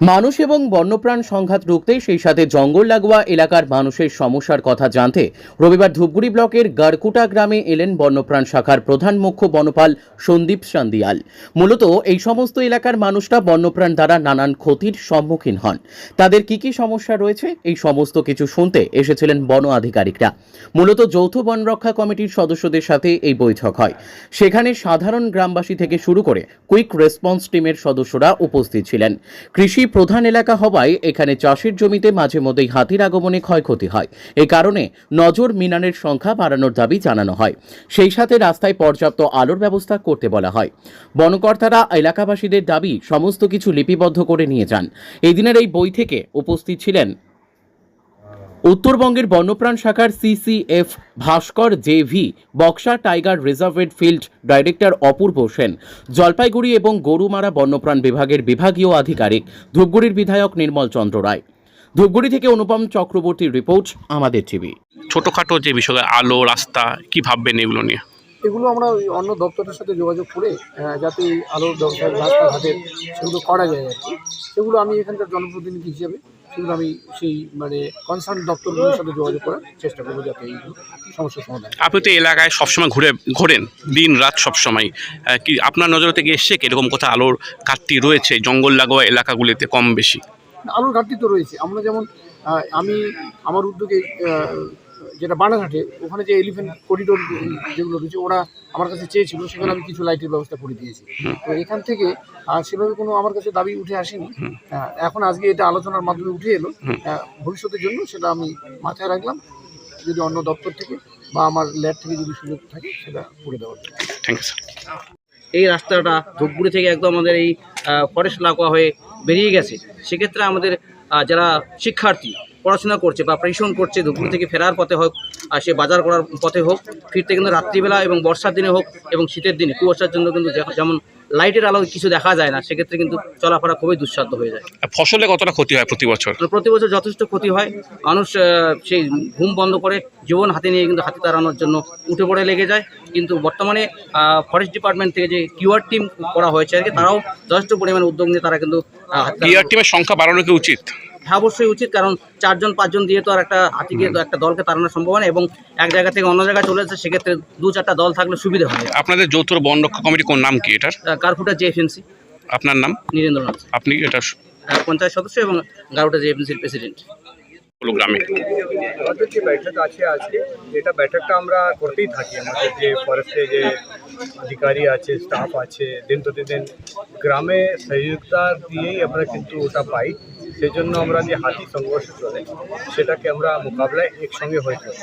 মানুষ এবং বন্যপ্রাণ সংঘাত রুখতে সেই সাথে জঙ্গল লাগোয়া এলাকার মানুষের সমস্যার কথা জানতে রবিবার ধূপগুড়ি ব্লকের গারকুটা গ্রামে এলেন বন্যপ্রাণ শাখার প্রধান মুখ্য বনপাল সন্দীপ সান্দিয়াল। মূলত এই সমস্ত এলাকার মানুষরা বন্যপ্রাণ দ্বারা নানান ক্ষতির সম্মুখীন হন। তাদের কি কি সমস্যা রয়েছে? এই সমস্ত কিছু শুনতে এসেছিলেন বন আধিকারিকরা। মূলত যৌথ বন রক্ষা কমিটির সদস্যদের সাথে এই বৈঠক হয়। সেখানে সাধারণ গ্রামবাসী থেকে শুরু করে কুইক রেসপন্স টিমের সদস্যরা উপস্থিত ছিলেন। কৃষি প্রধান এলাকা হওয়ায় এখানে চাষের জমিতে মাঝে মধ্যেই হাতির আগমনে ক্ষয়ক্ষতি হয়। এ কারণে নজর মিনানের সংখ্যা বাড়ানোর দাবি জানানো হয়। সেই সাথে রাস্তায় পর্যাপ্ত আলোর ব্যবস্থা করতে বলা হয়। বনকর্তারা এলাকাবাসীদের দাবি, সমস্ত কিছু লিপিবদ্ধ করে নিয়ে যান। এদিনের এই বই থেকে উপস্থিত ছিলেন উত্তরবঙ্গের বন্যপ্রাণ শাখার CCF Bhaskar J V Buxa tiger reserved field director Apurba Sen Jalpaiguri এবং গরুমারা বন্যপ্রাণ বিভাগের বিভাগীয় আধিকারিক ধূপগুড়ির বিধায়ক নির্মল চন্দ্র রায়। ধূপগুড়ি থেকে অনুপম চক্রবর্তীর রিপোর্ট আমাদের টিভি। ছোটোখাটো যে বিষয় আলো রাস্তা কি ভাববেন এগুলো নিয়ে? এগুলো আমরা ওই অন্য দপ্তরের সাথে যোগাযোগ করে যাতে আলোর রাস্তাঘাটের সেগুলো করা যায় আর কি। সেগুলো আমি এখানকার জনপ্রতিনিধি হিসেবে সেগুলো আমি সেই মানে কনসার্ন দপ্তরগুলোর সাথে যোগাযোগ করার চেষ্টা করব যাতে এই সমস্যার সমাধান আপনি তো এলাকায় সবসময় ঘুরে ঘোরেন দিন রাত সবসময়। কি আপনার নজর থেকে এসছে কি এরকম কোথাও আলোর ঘাটতি রয়েছে জঙ্গল লাগোয়া এলাকাগুলিতে কম বেশি? আলোর ঘাটতি তো রয়েছে। আমরা যেমন আমি আমার উদ্যোগে যেটা বানাঘাটে ওখানে যে এলিফেন্ট করিডোর যেগুলো রয়েছে ওরা আমার কাছে চেয়েছিল সেখানে আমি কিছু লাইটের ব্যবস্থা করে দিয়েছি। তো এখান থেকে সেভাবে কোনো আমার কাছে দাবি উঠে আসেনি। এখন আজকে এটা আলোচনার মাধ্যমে উঠে এলো। ভবিষ্যতের জন্য সেটা আমি মাথায় রাখলাম। যদি অন্য দপ্তর থেকে বা আমার ল্যাব থেকে যদি সুযোগ থাকে সেটা করে দেওয়ার থ্যাংক ইউ স্যার এই রাস্তাটা ধূপগুড়ি থেকে একদম আমাদের এই ফরেস্ট লাগোয়া হয়ে বেরিয়ে গেছে। সেক্ষেত্রে আমাদের যারা শিক্ষার্থী পড়াশোনা করছে বা প্রেশন করছে দুপুর থেকে ফেরার পথে হোক আর সে বাজার করার পথে হোক ফিরতে কিন্তু রাত্রিবেলা এবং বর্ষার দিনে হোক এবং শীতের দিনে। কুয়াশার জন্য কিন্তু যেমন লাইটের আলো কিছু দেখা যায় না সেক্ষেত্রে কিন্তু চলাফেরা খুবই দুঃসাধ্য হয়ে যায়। আর ফসলে কতটা ক্ষতি হয় প্রতি বছর? প্রতি বছর যথেষ্ট ক্ষতি হয়। মানুষ সেই ঘুম বন্ধ করে জীবন হাতে নিয়ে কিন্তু হাতে তাড়ানোর জন্য উঠে পড়ে লেগে যায়। কিন্তু বর্তমানে ফরেস্ট ডিপার্টমেন্ট থেকে যে কিউআর টিম করা হয়েছে আর কি তারাও যথেষ্ট পরিমাণে উদ্যোগ নিয়ে তারা কিন্তু তাড়ানোর- টিমের সংখ্যা বাড়ানো কি উচিত? হ্যাঁ অবশ্যই উচিত কারণ চারজন পাঁচজন দিয়ে তো আর একটা হাতিকে তো একটা দলকে তাড়ানো সম্ভব হয় না এবং এক জায়গা থেকে অন্য জায়গায় চলে যাচ্ছে সেক্ষেত্রে দু চারটা দল থাকলে সুবিধা হয়। আপনাদের যৌথ বন রক্ষা কমিটি কোন নাম কি এটার? কারফুটা যে এফএনসি আপনার নাম? নীরেন্দ্রনাথ আপনি এটা পঞ্চায়েত সদস্য এবং গারুটা যে এফএনসির প্রেসিডেন্ট গ্রামে। আমাদের যে বৈঠক আছে আজকে এটা বৈঠকটা আমরা করতেই থাকি আমাদের যে ফরেস্টে যে অধিকারী আছে স্টাফ আছে দিন প্রতিদিন গ্রামে সহযোগিতা দিয়েই আমরা কিন্তু ওটা পাই সেই জন্য আমরা যে হাতি সংঘর্ষ চলে সেটাকে আমরা মোকাবিলায় একসঙ্গে হয়ে চলি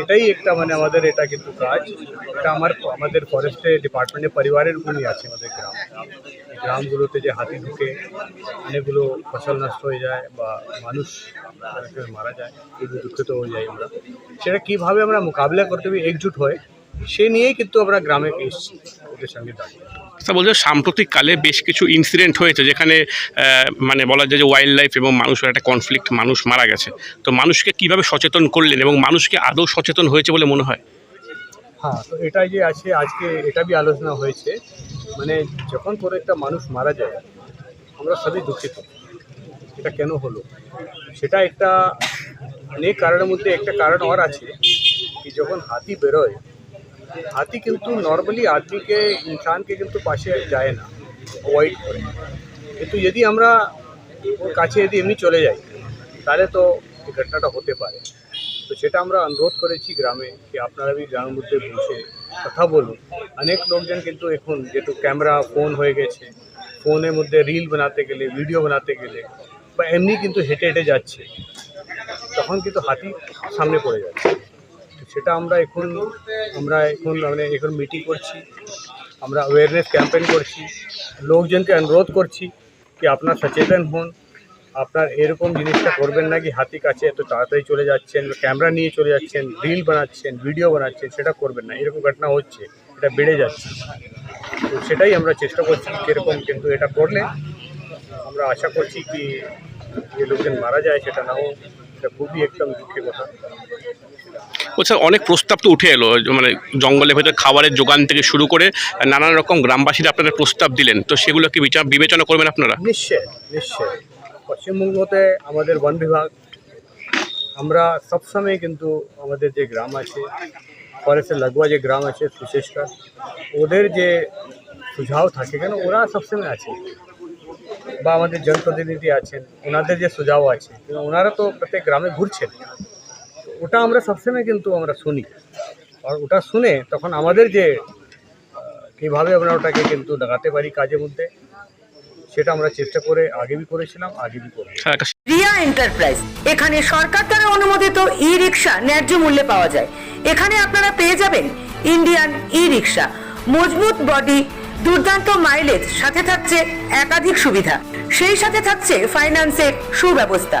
এটাই একটা মানে আমাদের এটা কিন্তু কাজ এটা আমার আমাদের ফরেস্টে ডিপার্টমেন্টের পরিবারের উপরই আছে আমাদের গ্রাম গ্রামগুলোতে যে হাতি ঢুকে অনেকগুলো ফসল নষ্ট হয়ে যায় বা মানুষ মারা যায় এগুলো দুঃখিত হয়ে যাই আমরা সেটা কীভাবে আমরা মোকাবিলা করতে হবে একজুট হয়ে সে নিয়েই কিন্তু আমরা গ্রামে এসেছি ওদের সঙ্গে দাঁড়িয়ে। স্যার বলছে সাম্প্রতিক কালে বেশ কিছু ইনসিডেন্ট হয়েছে যেখানে মানে বলা যায় যে ওয়াইল্ড লাইফ এবং মানুষের একটা কনফ্লিক্ট মানুষ মারা গেছে। তো মানুষকে কীভাবে সচেতন করলেন এবং মানুষকে আদৌ সচেতন হয়েছে বলে মনে হয়? হ্যাঁ তো এটা যে আছে আজকে এটা বি আলোচনা হয়েছে। মানে যখন কোনো একটা মানুষ মারা যায় আমরা সবই দুঃখিত। এটা কেন হলো? সেটা একটা অনেক কারণের মধ্যে একটা কারণ আর আছে কি যখন হাতি বেরোয় হাতি কিন্তু নর্মালি আদমিকে ইনসানকে কিন্তু পাশে যায় না অ্যাভয়েড করে। কিন্তু যদি আমরা ওর কাছে যদি এমনি চলে যাই, তাহলে তো এই ঘটনাটা হতে পারে। তো সেটা আমরা অনুরোধ করেছি গ্রামে কি আপনারা বি গ্রামের মধ্যে বসে কথা বলুন। অনেক লোকজন কিন্তু এখন যেহেতু ক্যামেরা ফোন হয়ে গেছে ফোনের মধ্যে রিল বানাতে গেলে ভিডিও বানাতে গেলে, বা এমনি কিন্তু হেঁটে হেঁটে যাচ্ছে, তখন কিন্তু হাতি সামনে পড়ে যাচ্ছে। সেটা আমরা এখন আমরা এখন মানে এখন মিটিং করছি, আমরা অ্যাওয়ারনেস ক্যাম্পেইন করছি, লোকজনকে অনুরোধ করছি কি আপনার সচেতন হন, আপনার এরকম জিনিসটা করবেন না কি হাতি কাছে এত তাড়াতাড়ি চলে যাচ্ছেন ক্যামেরা নিয়ে চলে যাচ্ছেন রিল বানাচ্ছেন ভিডিও বানাচ্ছেন, সেটা করবেন না, এরকম ঘটনা হচ্ছে, এটা বেড়ে যাচ্ছে। তো সেটাই আমরা চেষ্টা করছি কীরকম, কিন্তু এটা করলে আমরা আশা করছি কি যে লোকজন মারা যায়, সেটা না হোক, এটা খুবই একদম দুঃখের কথা। ও স্যার, অনেক প্রস্তাব তো উঠে এলো মানে জঙ্গলের ভেতরে খাবারের যোগান থেকে শুরু করে নানান রকম গ্রামবাসীরা আপনারা প্রস্তাব দিলেন। তো সেগুলো কি বিচার বিবেচনা করবেন আপনারা? নিশ্চয় নিশ্চয়। পশ্চিমবঙ্গতে আমাদের বন বিভাগ, আমরা সবসময় কিন্তু আমাদের যে গ্রাম আছে, ফরেস্টের লাগোয়া যে গ্রাম আছে বিশেষ করে ওদের যে সুঝাও থাকে কেন, ওরা সবসময় আছে। বা আমাদের জনপ্রতিনিধি আছেন, ওনাদের যে সুঝাও আছে, ওনারা তো প্রত্যেক গ্রামে ঘুরছেন। ওটা আমরা সবসময় কিন্তু আমরা শুনি। আর ওটা শুনে তখন আমাদের যে কীভাবে আমরা ওটাকে কিন্তু লাগাতে পারি কাজের মধ্যে সেটা আমরা চেষ্টা করে আগে বি করেছিলাম আগে বি করব একটা রিয়া এন্টারপ্রাইজ এখানে সরকার দ্বারা অনুমোদিত ই রিক্সা ন্যায্য মূল্যে পাওয়া যায়। এখানে আপনারা পেয়ে যাবেন ইন্ডিয়ান ই রিক্সা মজবুত বডি দুর্দান্ত মাইলেজ সাথে থাকছে একাধিক সুবিধা। সেই সাথে থাকছে ফাইন্যান্সের সুব্যবস্থা।